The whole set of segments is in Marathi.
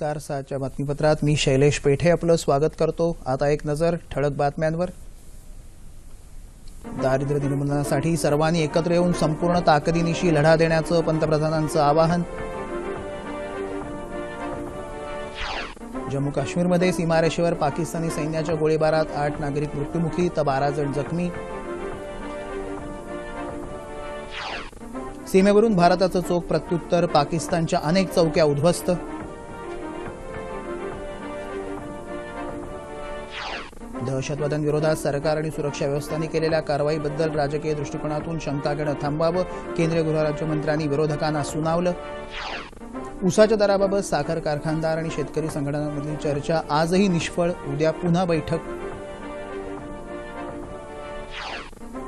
नमस्कार. सहाच्या बातमीपत्रात मी शैलेश पेठे आपलं स्वागत करतो. आता एक नजर ठळक बातम्यांवर. दारिद्र्य निर्मूलनासाठी सर्वांनी एकत्र येऊन संपूर्ण ताकदीनिशी लढा देण्याचं पंतप्रधानांचं आवाहन. जम्मू काश्मीरमध्ये सीमारेषेवर पाकिस्तानी सैन्याच्या गोळीबारात आठ नागरिक मृत्युमुखी तर बारा जण जखमी. सीमेवरून भारताचं चोख प्रत्युत्तर पाकिस्तानच्या अनेक चौक्या उद्ध्वस्त. दहशतवाद्यांविरोधात सरकार आणि सुरक्षा व्यवस्थांनी केलेल्या कारवाईबद्दल राजकीय दृष्टिकोनातून शंका घेणं थांबवावं केंद्रीय गृहराज्यमंत्र्यांनी विरोधकांना सुनावलं. उसाच्या दराबाबत साखर कारखानदार आणि शेतकरी संघटनांमधली चर्चा आजही निष्फळ उद्या पुन्हा बैठक.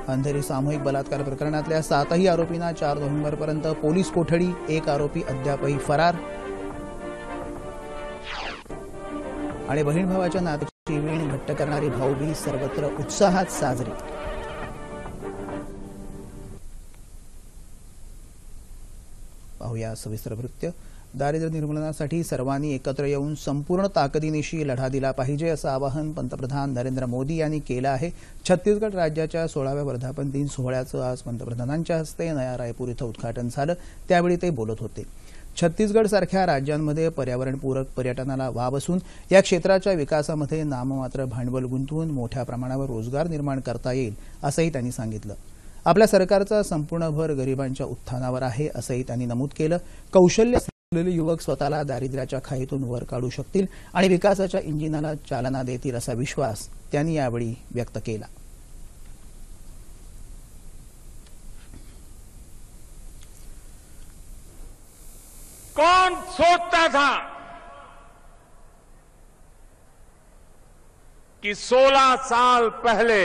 अंधेरी सामूहिक बलात्कार प्रकरणातल्या सातही आरोपींना चार नोव्हेंबरपर्यंत पोलीस कोठडी एक आरोपी अद्यापही फरार. आणि बहीण भावाच्या नात शिवीण घट्ट करणारी भाऊबीज सर्वत्र उत्साहात साजरी. पाहूया सविस्तर वृत्त. दारिद्र्य निर्मूलनासाठी सर्वांनी एकत्र येऊन संपूर्ण ताकदीनिशी लढा दिला पाहिजे असं आवाहन पंतप्रधान नरेंद्र मोदी यांनी केलं आहे. छत्तीसगड राज्याच्या सोळाव्या वर्धापन दिन सोहळ्याचं आज पंतप्रधानांच्या हस्ते नया रायपूर इथं उद्घाटन झालं. त्यावेळी ते बोलत होते. छत्तीसगड सारख्या राज्यांमध्ये पर्यावरणपूरक पर्यटनाला वाव असून या क्षेत्राच्या विकासामध्ये नाममात्र भांडवल गुंतवून मोठ्या प्रमाणावर रोजगार निर्माण करता येईल असंही त्यांनी सांगितलं. आपल्या सरकारचा संपूर्ण भर गरिबांच्या उत्थानावर आहे असंही त्यांनी नमूद केलं. कौशल्य असलेले युवक स्वतःला दारिद्र्याच्या खाईतून वर काढू शकतील आणि विकासाच्या इंजिनाला चालना देतील असा विश्वास त्यांनी यावेळी व्यक्त केला. कौन सोचता था कि 16 साल पहले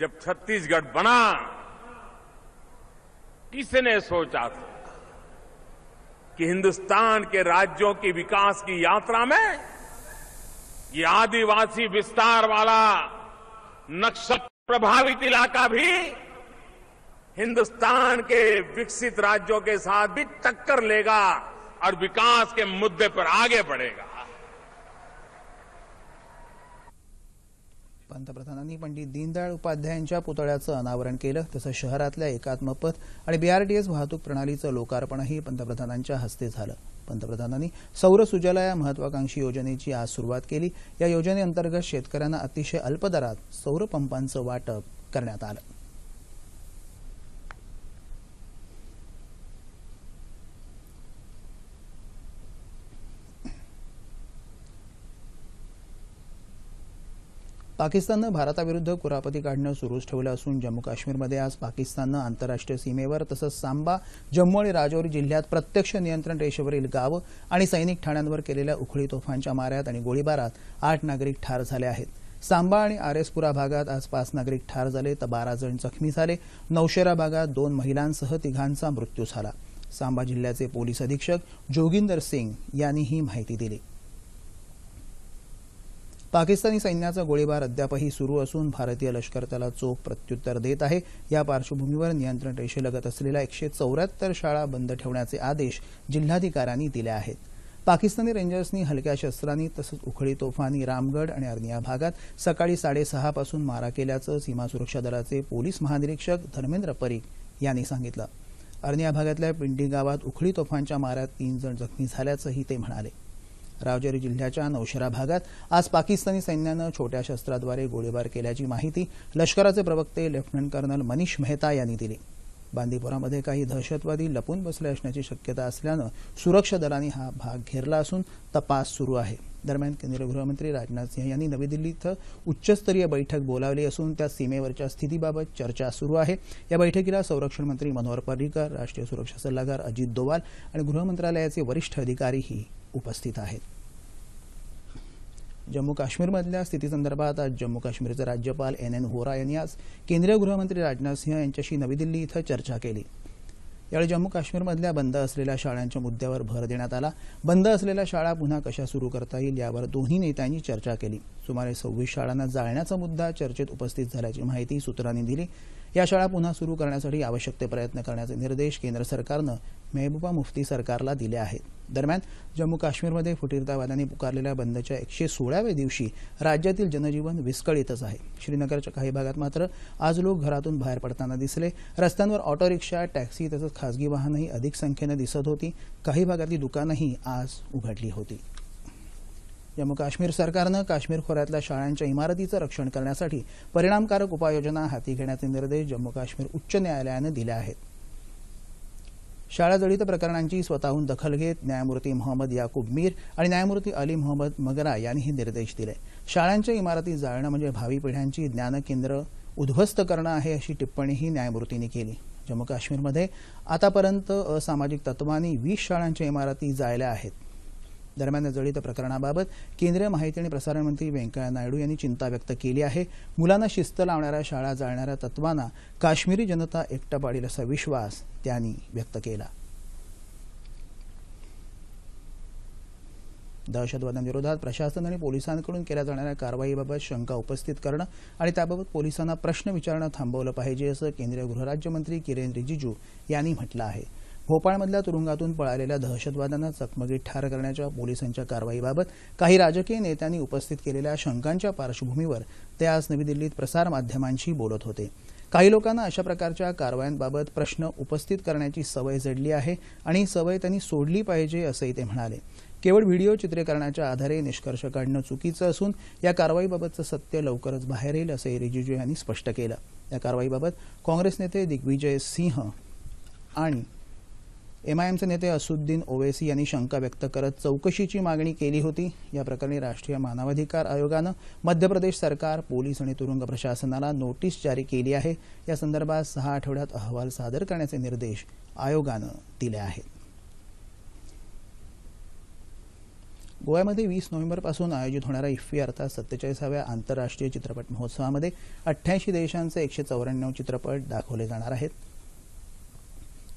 जब छत्तीसगढ़ बना, किसने सोचा था कि हिंदुस्तान के राज्यों की विकास की यात्रा में ये आदिवासी विस्तार वाला नक्सल प्रभावित इलाका भी हिंदुस्तान के विकसित राज्यों के साथ भी टक्कर लेगा और विकास के मुद्दे पर आगे बढ़ेगा। पंतप्रधानांनी पंडित दीनदयाळ उपाध्यायांच्या पुतळ्याचं अनावरण केलं तसंच शहरातल्या एकात्म पथ आणि बीआरटीएस वाहतूक प्रणालीचं लोकार्पणही पंतप्रधानांच्या हस्ते झालं. पंतप्रधानांनी सौर सुजला या महत्वाकांक्षी योजनेची आज सुरुवात केली. या योजनेअंतर्गत शेतकऱ्यांना अतिशय अल्प दरात सौर पंपांचं वाटप करण्यात आलं. पाकिस्ताननं भारताविरुद्ध कुरापती काढणं सुरूच ठेवलं असून जम्मू काश्मीरमध्ये आज पाकिस्ताननं आंतरराष्ट्रीय सीमेवर तसंच सांबा जम्मू आणि राजौरी जिल्ह्यात प्रत्यक्ष नियंत्रण रेषेवरील गावं आणि सैनिक ठाण्यांवर केलेल्या उखळी तोफांच्या माऱ्यात आणि गोळीबारात आठ नागरिक ठार झाले आहेत. सांबा आणि आरेसपुरा भागात आज पाच नागरिक ठार झाले तर बारा जण जखमी झाले. नौशेरा भागात दोन महिलांसह तिघांचा मृत्यू झाला. सांबा जिल्ह्याचे पोलीस अधीक्षक जोगिंदर सिंग यांनी ही माहिती दिली. पाकिस्तानी सैन्याचा गोळीबार अद्यापही सुरू असून भारतीय लष्कर त्याला चोख प्रत्युत्तर देत आहे. या पार्श्वभूमीवर नियंत्रण रेषेलगत असलेल्या एकशे चौऱ्याहत्तर शाळा बंद ठेवण्याचे आदेश जिल्हाधिकाऱ्यांनी दिले आहेत. पाकिस्तानी रेंजर्सनी हलक्या शस्त्रांनी तसंच उखळी तोफांनी रामगड आणि अर्निया भागात सकाळी साडेसहापासून मारा केल्याचं सीमा सुरक्षा दलाचे पोलीस महानिरीक्षक धर्मेंद्र परीख यांनी सांगितलं. अर्निया भागातल्या पिंडी गावात उखळी तोफांच्या माऱ्यात तीन जण जखमी झाल्याचंही ते म्हणाले. रावजेरी जिल्ह्याच्या नौशेरा भागात आज पाकिस्तानी सैन्यानं छोट्या शस्त्राद्वारे गोळीबार केल्याची माहिती लष्कराचे प्रवक्ते लेफ्टनंट कर्नल मनीष मेहता यांनी दिली. बांदीपुरामध्ये काही दहशतवादी लपून बसले असण्याची शक्यता असल्यानं सुरक्षा दलांनी हा भाग घेरला असून तपास सुरू आहे. दरम्यान केंद्रीय गृहमंत्री राजनाथ सिंह यांनी नवी दिल्ली इथं उच्चस्तरीय बैठक बोलावली असून त्या सीमेवरच्या स्थितीबाबत चर्चा सुरू आहे. या बैठकीला संरक्षण मंत्री मनोहर पर्रिकर राष्ट्रीय सुरक्षा सल्लागार अजित दोवाल आणि गृहमंत्रालयाचे वरिष्ठ अधिकारीही उपस्थित आहेत. जम्मू काश्मीरमधल्या स्थितीसंदर्भात आज जम्मू काश्मीरचे राज्यपाल एन एन व्होरा यांनी आज केंद्रीय गृहमंत्री राजनाथ सिंह यांच्याशी नवी दिल्ली इथं चर्चा केली. यावेळी जम्मू काश्मीरमधल्या बंद असलेल्या शाळांच्या मुद्द्यावर भर देण्यात आला. बंद असलेल्या शाळा पुन्हा कशा सुरू करता येईल यावर दोन्ही नेत्यांनी चर्चा केली. सुमारे सव्वीस शाळांना जाळण्याचा मुद्दा चर्चेत उपस्थित झाल्याची माहिती सूत्रांनी दिली. या शाळा पुन्हा सुरू करण्यासाठी आवश्यक ते प्रयत्न करण्याचे निर्देश केंद्र सरकारनं मेहबूबा मुफ्ती सरकारला दिले आहेत. दरम्यान जम्मू काश्मीरमध्ये फुटीरतावाद्यांनी पुकारलेल्या बंदच्या एकशे सोळाव्या दिवशी राज्यातील जनजीवन विस्कळीतच आहे. श्रीनगरच्या काही भागात मात्र आज लोक घरातून बाहेर पडताना दिसले. रस्त्यांवर ऑटो रिक्षा टॅक्सी तसंच खासगी वाहनही अधिक संख्येनं दिसत होती. काही भागातली दुकानंही आज उघडली होती. जम्मू काश्मीर सरकारनं काश्मीर खोऱ्यातल्या शाळांच्या इमारतीचं रक्षण करण्यासाठी परिणामकारक उपाययोजना हाती घेण्याचे निर्देश जम्मू काश्मीर उच्च न्यायालयानं दिले आहेत. शाळा प्रकरणांची स्वतःहून दखल घेत न्यायमूर्ती मोहम्मद याकूब मीर आणि न्यायमूर्ती अली मोहम्मद मगरा यांनी हे निर्देश दिले. शाळांच्या इमारती जाळणं म्हणजे भावी पिढ्यांची ज्ञानकेंद्र उद्ध्वस्त करणं आहे अशी टिप्पणीही न्यायमूर्तींनी केली. जम्मू काश्मीरमध्ये आतापर्यंत असामाजिक तत्वांनी वीस शाळांच्या इमारती जाळल्या आहेत. दरम्यान या जडित प्रकरणाबाबत केंद्रीय माहिती आणि प्रसारण मंत्री व्यंकय्या नायडू यांनी चिंता व्यक्त केली आहे. मुलांना शिस्त लावणाऱ्या शाळा जाळणाऱ्या तत्वांना काश्मीरी जनता एकटा पाडील असा विश्वास त्यांनी व्यक्त केला. दहशतवाद्यांविरोधात प्रशासन आणि पोलिसांकडून केल्या जाणाऱ्या कारवाईबाबत शंका उपस्थित करणं आणि त्याबाबत पोलिसांना प्रश्न विचारणं थांबवलं पाहिजे असं केंद्रीय गृहराज्यमंत्री किरेन रिजिजू यांनी म्हटलं आहे. भोपाळमधल्या तुरुंगातून पळालेल्या दहशतवाद्यांना चकमकीत ठार करण्याच्या पोलिसांच्या कारवाईबाबत काही राजकीय नेत्यांनी उपस्थित केलेल्या शंकांच्या पार्श्वभूमीवर ते आज नवी दिल्लीत प्रसारमाध्यमांशी बोलत होते. काही लोकांना अशा प्रकारच्या कारवायांबाबत प्रश्न उपस्थित करण्याची सवय जडली आहे आणि ही सवय त्यांनी सोडली पाहिजे असंही ते म्हणाले. केवळ व्हिडिओ चित्रीकरणाच्या आधारे निष्कर्ष काढणं चुकीचं असून या कारवाईबाबतचं सत्य लवकरच बाहेर येईल असंही रिजिजू यांनी स्पष्ट केलं. या कारवाईबाबत काँग्रेस नेते दिग्विजय सिंह आणि एमआयएमचे नेते असुद्दीन ओवेसी यांनी शंका व्यक्त करत चौकशीची मागणी केली होती. या प्रकरणी राष्ट्रीय मानवाधिकार आयोगानं मध्य प्रदेश सरकार पोलीस आणि तुरुंग प्रशासनाला नोटीस जारी केली आहे. या संदर्भात सहा आठवड्यात अहवाल सादर करण्याचे निर्देश आयोगानं दिले आहेत. गोव्यामध्ये वीस नोव्हेंबरपासून आयोजित होणाऱ्या इफ्फी अर्थात सत्तेचाळीसाव्या आंतरराष्ट्रीय चित्रपट महोत्सवामध्ये अठ्ठ्याऐंशी देशांचे एकशे चौऱ्याण्णव चित्रपट दाखवले जाणार आहेत.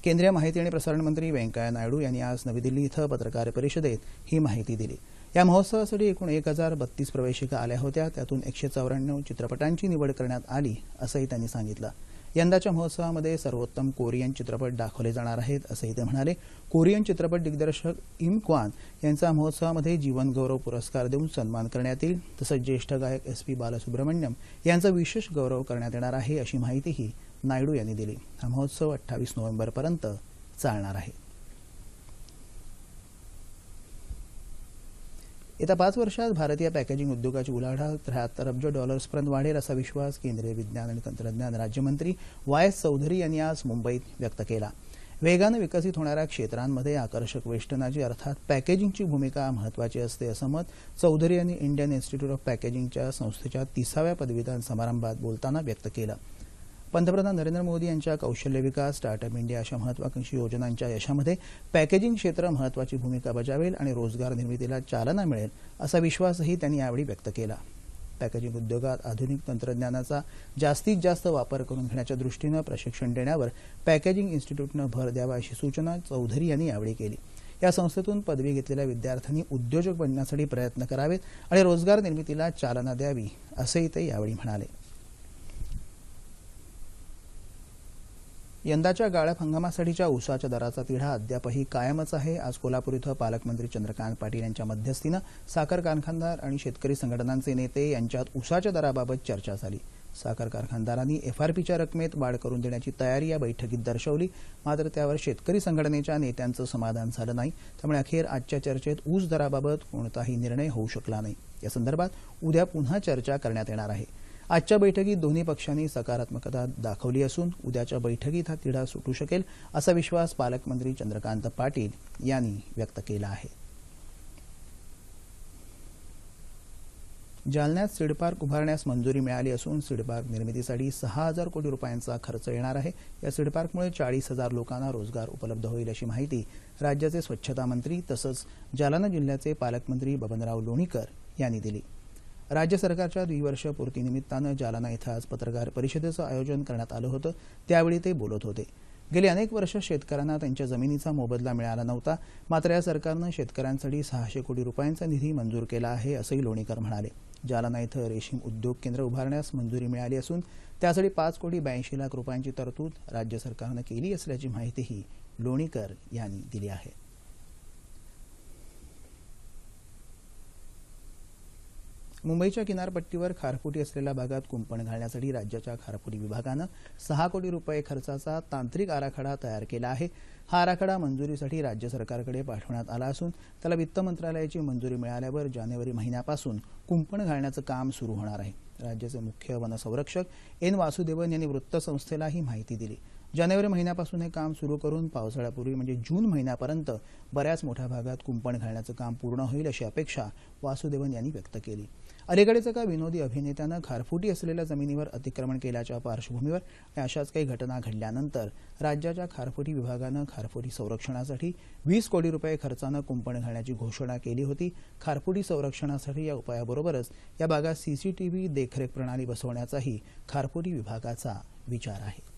केंद्रीय माहिती आणि प्रसारण मंत्री व्यंकय्या नायडू यांनी आज नवी दिल्ली इथं पत्रकार परिषदेत ही माहिती दिली. या महोत्सवासाठी एकूण एक हजार बत्तीस प्रवेशिका आल्या होत्या त्यातून एकशे चौऱ्याण्णव चित्रपटांची निवड करण्यात आली असंही त्यांनी सांगितलं. यंदाच्या महोत्सवामध्ये सर्वोत्तम कोरियन चित्रपट दाखवले जाणार आहेत असंही ते म्हणाले. कोरियन चित्रपट दिग्दर्शक इम क्वान यांचा महोत्सवामध्ये जीवनगौरव पुरस्कार देऊन सन्मान करण्यात येईल. तसंच ज्येष्ठ गायक एस पी बालसुब्रमण्यम यांचा विशेष गौरव करण्यात येणार आहे अशी माहितीही नायडू यांनी दिली. हा महोत्सव अठ्ठावीस नोव्हेंबरपर्यंत चालणार आहे. येत्या पाच वर्षात भारतीय पॅकेजिंग उद्योगाची उलाढाल त्र्याहत्तर अब्ज डॉलर्सपर्यंत वाढेल असा विश्वास केंद्रीय विज्ञान आणि तंत्रज्ञान राज्यमंत्री वाय एस चौधरी यांनी आज मुंबईत व्यक्त केला. वेगानं विकसित होणाऱ्या क्षेत्रांमध्ये आकर्षक वेष्टनाची अर्थात पॅकेजिंगची भूमिका महत्वाची असते असं मत चौधरी यांनी इंडियन इन्स्टिट्यूट ऑफ पॅकेजिंगच्या संस्थेच्या तिसाव्या पदवीदान समारंभात बोलताना व्यक्त केलं. पंतप्रधान नरेंद्र मोदी यांच्या कौशल्य विकास स्टार्टअप इंडिया अशा महत्वाकांक्षी योजनांच्या यशामध्ये पॅकेजिंग क्षेत्र महत्वाची भूमिका बजावेल आणि रोजगार निर्मितीला चालना मिळेल असा विश्वासही त्यांनी यावेळी व्यक्त केला. पॅकेजिंग उद्योगात आधुनिक तंत्रज्ञानाचा जास्तीत जास्त वापर करून घेण्याच्या दृष्टीनं प्रशिक्षण देण्यावर पॅकेजिंग इन्स्टिट्यूटनं भर द्यावा अशी सूचना चौधरी यांनी यावेळी केली. या संस्थेतून पदवी घेतलेल्या विद्यार्थ्यांनी उद्योजक बनण्यासाठी प्रयत्न करावेत आणि रोजगार निर्मितीला चालना द्यावी असंही ते यावेळी म्हणाले. यंदाच्या गाळप हंगामासाठीच्या ऊसाच्या दराचा तिढा अद्यापही कायमच आहे. आज कोल्हापूर इथं पालकमंत्री चंद्रकांत पाटील यांच्या मध्यस्थीनं साखर कारखानदार आणि शेतकरी संघटनांचे नेते यांच्यात ऊसाच्या दराबाबत चर्चा झाली. साखर कारखानदारांनी एफआरपीच्या रकमेत वाढ करून देण्याची तयारी या बैठकीत दर्शवली. मात्र त्यावर शेतकरी संघटनेच्या नेत्यांचं समाधान झालं नाही. त्यामुळे अखेर आजच्या चर्चेत ऊस दराबाबत कोणताही निर्णय होऊ शकला नाही. या संदर्भात उद्या पुन्हा चर्चा करण्यात येणार आहे. आजच्या बैठकीत दोन्ही पक्षांनी सकारात्मकता दाखवली असून उद्याच्या बैठकीत हा तिढा सुटू शकेल असा विश्वास पालकमंत्री चंद्रकांत पाटील यांनी व्यक्त केला आहे. जालन्यात सीडपार्क उभारण्यास मंजुरी मिळाली असून सीडपार्क निर्मितीसाठी सहा हजार कोटी रुपयांचा खर्च येणार आहे. या सीडपार्कमुळे चाळीस हजार लोकांना रोजगार उपलब्ध होईल अशी माहिती राज्याचे स्वच्छता मंत्री तसंच जालना जिल्ह्याचे पालकमंत्री बबनराव लोणीकर यांनी दिली. राज्य सरकारच्या द्विवर्ष पूर्तीनिमित्तानं जालना इथं आज पत्रकार परिषदेचं आयोजन करण्यात आलं होतं. त्यावेळी ते बोलत होते. गेली अनेक वर्ष शेतकऱ्यांना त्यांच्या जमिनीचा मोबदला मिळाला नव्हता. मात्र या सरकारनं शेतकऱ्यांसाठी सहाशे कोटी रुपयांचा निधी मंजूर केला आहे असंही लोणीकर म्हणाले. जालना इथं रेशीम उद्योग केंद्र उभारण्यास मंजुरी मिळाली असून त्यासाठी पाच कोटी ब्याऐंशी लाख रुपयांची तरतूद राज्य सरकारनं केली असल्याची माहितीही लोणीकर यांनी दिली आहे. मुंबईच्या किनारपट्टीवर खारफुटी असलेल्या भागात कुंपण घालण्यासाठी राज्याच्या खारफुटी विभागानं सहा कोटी रुपये खर्चाचा तांत्रिक आराखडा तयार केला आहे. हा आराखडा मंजुरीसाठी राज्य सरकारकडे पाठवण्यात आला असून त्याला वित्त मंत्रालयाची मंजुरी मिळाल्यावर जानेवारी महिन्यापासून कुंपण घालण्याचं काम सुरू होणार आहे. राज्याचे मुख्य वनसंरक्षक एन वासुदेवन यांनी वृत्तसंस्थेला ही माहिती दिली. जानेवारी महिन्यापासून हे काम सुरू करून पावसाळ्यापूर्वी म्हणजे जून महिन्यापर्यंत बऱ्याच मोठ्या भागात कुंपण घालण्याचं काम पूर्ण होईल अशी अपेक्षा वासुदेवन यांनी व्यक्त केली. अलीकडेच एका विनोदी अभिनेत्यानं खारफुटी असलेल्या जमिनीवर अतिक्रमण केल्याच्या पार्श्वभूमीवर आणि अशाच काही घटना घडल्यानंतर राज्याच्या खारफुटी विभागानं खारफुटी संरक्षणासाठी वीस कोटी रुपये खर्चानं कुंपण घालण्याची घोषणा केली होती. खारफुटी संरक्षणासाठी या उपायाबरोबरच या भागात सीसीटीव्ही देखरेख प्रणाली बसवण्याचाही खारफुटी विभागाचा विचार आहे.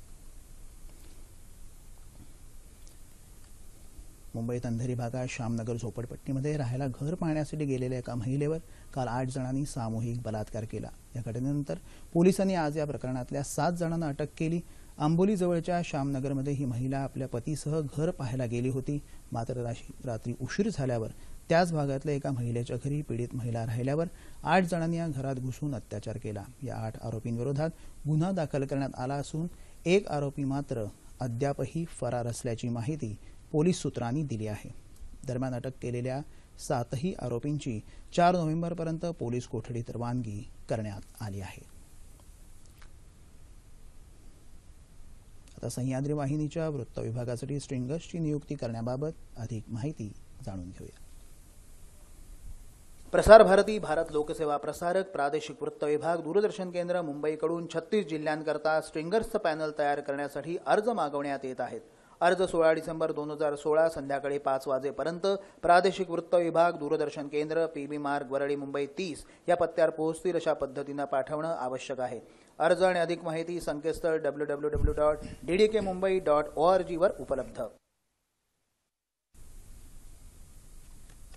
मुंबईत अंधेरी भागात श्यामनगर झोपडपट्टीमध्ये राहायला घर पाहण्यासाठी गेलेल्या एका महिलेवर काल आठ जणांनी सामूहिक बलात्कार केला. या घटनेनंतर पोलिसांनी आज या प्रकरणातल्या सात जणांना अटक केली. आंबोलीजवळच्या श्यामनगरमध्ये ही महिला आपल्या पतीसह घर पाहायला गेली होती. मात्र रात्री उशीर झाल्यावर त्याच भागातल्या एका महिलेच्या घरी पीडित महिला राहिल्यावर आठ जणांनी या घरात घुसून अत्याचार केला. या आठ आरोपींविरोधात गुन्हा दाखल करण्यात आला असून एक आरोपी मात्र अद्यापही फरार असल्याची माहिती पोलीस सूत्रांनी दिली आहे. दरम्यान अटक केलेल्या सातही आरोपींची चार नोव्हेंबरपर्यंत पोलीस कोठडीत रवानगी करण्यात आली आहे. आता सह्याद्री वाहिनीच्या वृत्त विभागासाठी स्ट्रिंगर्सची नियुक्ती करण्याबाबत अधिक माहिती जाणून घेऊया. प्रसार भारती भारत लोकसेवा प्रसारक प्रादेशिक वृत्त विभाग दूरदर्शन केंद्र मुंबईकडून छत्तीस जिल्ह्यांकरता स्ट्रिंगर्सचं पॅनल तयार करण्यासाठी अर्ज मागवण्यात येत आहेत. अर्ज सोळा डिसेंबर दोन हजार सोळा संध्याकाळी पाच वाजेपर्यंत प्रादेशिक वृत्त विभाग दूरदर्शन केंद्र पीबी मार्ग वरळी मुंबई तीस या पत्त्यावर पोहोचतील अशा पद्धतीनं पाठवणं आवश्यक आहे. अर्ज आणि अधिक माहिती संकेतस्थळ W W W dot D K Mumbai dot O R जीवर उपलब्ध.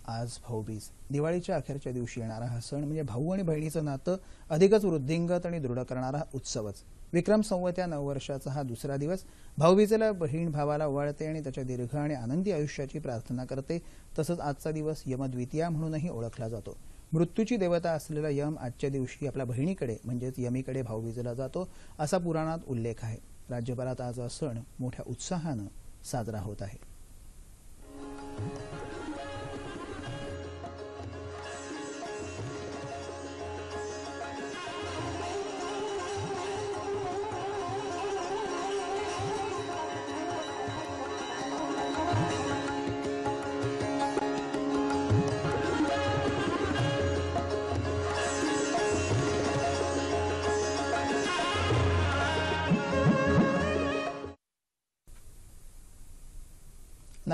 आज भाऊबीज दिवाळीच्या अखेरच्या दिवशी येणारा हा सण म्हणजे भाऊ आणि बहिणीचं नातं अधिकच वृद्धिंगत आणि दृढ करणारा उत्सवच. विक्रम संवत या नववर्षाचा हा दुसरा दिवस. भाऊबीजेला बहीण भावाला ओवाळते आणि त्याच्या दीर्घ आणि आनंदी आयुष्याची प्रार्थना करते. तसंच आजचा दिवस यमद्वितीया म्हणूनही ओळखला जातो. मृत्यूची देवता असलेला यम आजच्या दिवशी आपल्या बहिणीकडे म्हणजेच यमीकडे भाऊबीजेला जातो असा पुराणात उल्लेख आहे. राज्यभरात आज हा सण मोठ्या उत्साहानं साजरा होत आहे.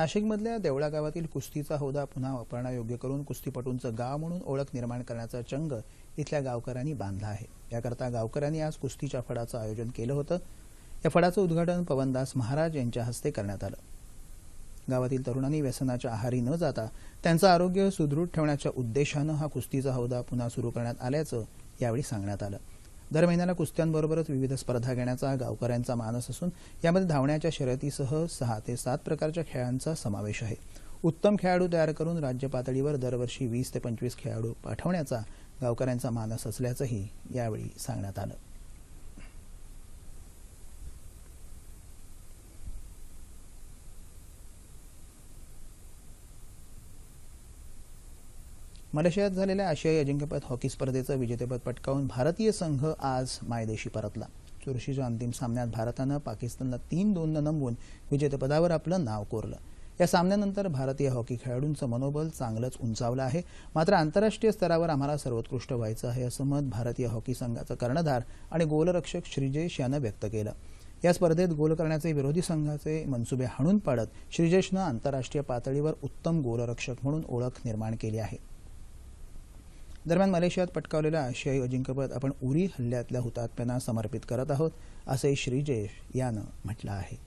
नाशिकमधल्या देवळा गावातील कुस्तीचा हौदा पुन्हा वापरण्यायोग्य करून कुस्तीपटूंचं गाव म्हणून ओळख निर्माण करण्याचा चंग इथल्या गावकऱ्यांनी बांधला आहे. याकरता गावकऱ्यांनी आज कुस्तीच्या फडाचं आयोजन केलं होतं. या फडाचं उद्घाटन पवनदास महाराज यांच्या हस्ते करण्यात आलं. गावातील तरुणांनी व्यसनाच्या आहारी न जाता त्यांचं आरोग्य सुदृढ ठेवण्याच्या उद्देशानं हा कुस्तीचा हौदा पुन्हा सुरू करण्यात आल्याचं यावेळी सांगण्यात आलं. दर महिन्याला कुस्त्यांबरोबरच विविध स्पर्धा घेण्याचा गावकऱ्यांचा मानस असून यामध्ये धावण्याच्या शर्यतीसह सहा ते सात प्रकारच्या खेळांचा समावेश आहे. उत्तम खेळाडू तयार करून राज्य पातळीवर दरवर्षी वीस ते पंचवीस खेळाडू पाठवण्याचा गावकऱ्यांचा मानस असल्याचंही यावेळी सांगण्यात आलं. मलेशियात झालेल्या आशियाई अजिंक्यपद हॉकी स्पर्धेचं विजेतेपद पटकावून भारतीय संघ आज मायदेशी परतला. चुरशीच्या अंतिम सामन्यात भारतानं पाकिस्तानला तीन दोन नमवून विजेतेपदावर आपलं नाव कोरलं. या सामन्यानंतर भारतीय हॉकी खेळाडूंचं मनोबल चांगलंच उंचावलं आहे. मात्र आंतरराष्ट्रीय स्तरावर आम्हाला सर्वोत्कृष्ट व्हायचं आहे असं मत भारतीय हॉकी संघाचा कर्णधार आणि गोलरक्षक श्रीजेश यानं व्यक्त केलं. या स्पर्धेत गोल करण्याचे विरोधी संघाचे मनसुबे हाणून पाडत श्रीजेशनं आंतरराष्ट्रीय पातळीवर उत्तम गोलरक्षक म्हणून ओळख निर्माण केली आहे. दरम्यान मलेशियात पटकावलेलं आशियाई अजिंक्यपद आपण उरी हल्ल्यातल्या हुतात्म्यांना समर्पित करत आहोत असे श्रीजेश यानं म्हटलं आहे.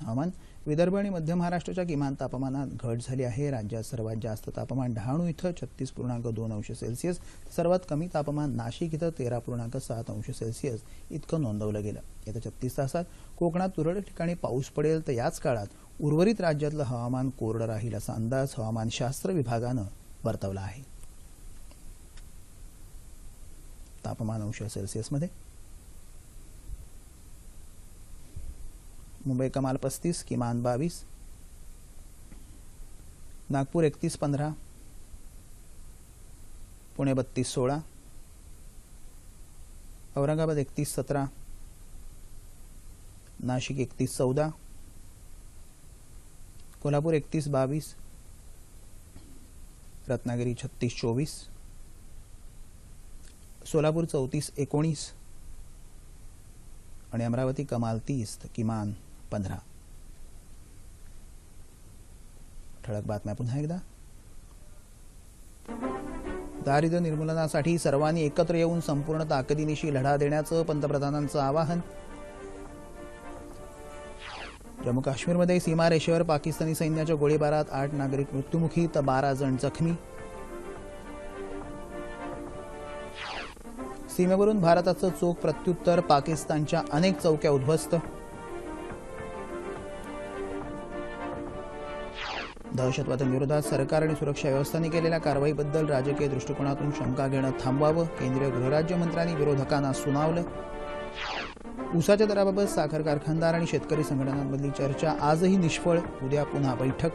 हवामान विदर्भ आणि मध्य महाराष्ट्राच्या किमान तापमानात घट झाली आहे. राज्यात सर्वात जास्त तापमान डहाणू इथं छत्तीस पूर्णांक दोन अंश सेल्सिअस सर्वात कमी तापमान नाशिक इथं तेरा पूर्णांक सात अंश सेल्सिअस इतकं नोंदवलं गेलं. येत्या छत्तीस तासात कोकणात तुरळक ठिकाणी पाऊस पडेल तर याच काळात उर्वरित राज्यातलं हवामान कोरडं राहील असा अंदाज हवामानशास्त्र विभागानं वर्तवला आहे. तापमान अंश सेल्सिअसमध्ये मुंबई कमाल पस्तीस किमान बावीस. नागपूर एकतीस पंधरा. पुणे बत्तीस सोळा. औरंगाबाद एकतीस सतरा. नाशिक एकतीस चौदा. कोल्हापूर एकतीस बावीस. रत्नागिरी छत्तीस चोवीस. सोलापूर चौतीस एकोणीस. आणि अमरावती कमाल तीस किमान. पंधरा. ठळक बातम्या पुन्हा एकदा. दारिद्र्य निर्मूलनासाठी सर्वांनी एकत्र येऊन संपूर्ण ताकदीनिशी लढा देण्याचं पंतप्रधानांचं आवाहन. जम्मू काश्मीरमध्ये सीमारेषेवर पाकिस्तानी सैन्याच्या गोळीबारात आठ नागरिक मृत्युमुखी तर बारा जण जखमी. सीमेवरून भारताचं चोख प्रत्युत्तर पाकिस्तानच्या अनेक चौक्या उद्ध्वस्त. दहशतवादाविरोधात सरकार आणि सुरक्षा व्यवस्थांनी केलेल्या कारवाईबद्दल राजकीय दृष्टिकोनातून शंका घेणं थांबवावं केंद्रीय गृहराज्यमंत्र्यांनी विरोधकांना सुनावलं. ऊसाच्या दराबाबत साखर कारखानदार आणि शेतकरी संघटनांमधली चर्चा आजही निष्फळ उद्या पुन्हा बैठक.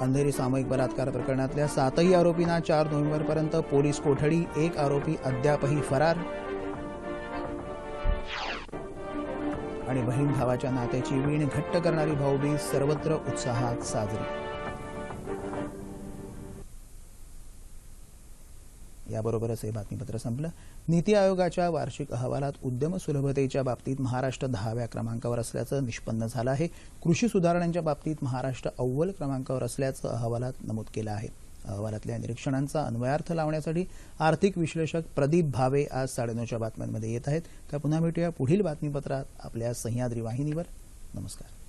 अंधेरी सामूहिक बलात्कार प्रकरणातल्या सातही आरोपींना चार नोव्हेंबरपर्यंत पोलीस कोठडी एक आरोपी अद्यापही फरार. आणि बहीण भावाच्या नात्याची वीण घट्ट करणारी भाऊबीज सर्वत्र उत्साहात साजरी. याबरोबरच हे बातमीपत्र संपलं. नीती आयोगाच्या वार्षिक अहवालात उद्यम सुलभतेच्या बाबतीत महाराष्ट्र दहाव्या क्रमांकावर असल्याचं निष्पन्न झालं आहे. कृषी सुधारणांच्या बाबतीत महाराष्ट्र अव्वल क्रमांकावर असल्याचं अहवालात नमूद केलं आहे. अहवालातल्या निरीक्षणांचा अन्वयार्थ लावण्यासाठी आर्थिक विश्लेषक प्रदीप भावे आज साडेनऊच्या बातम्यांमध्ये येत आहेत. त्या पुन्हा भेटूया पुढील बातमीपत्रात आपल्या सह्याद्री वाहिनीवर. नमस्कार.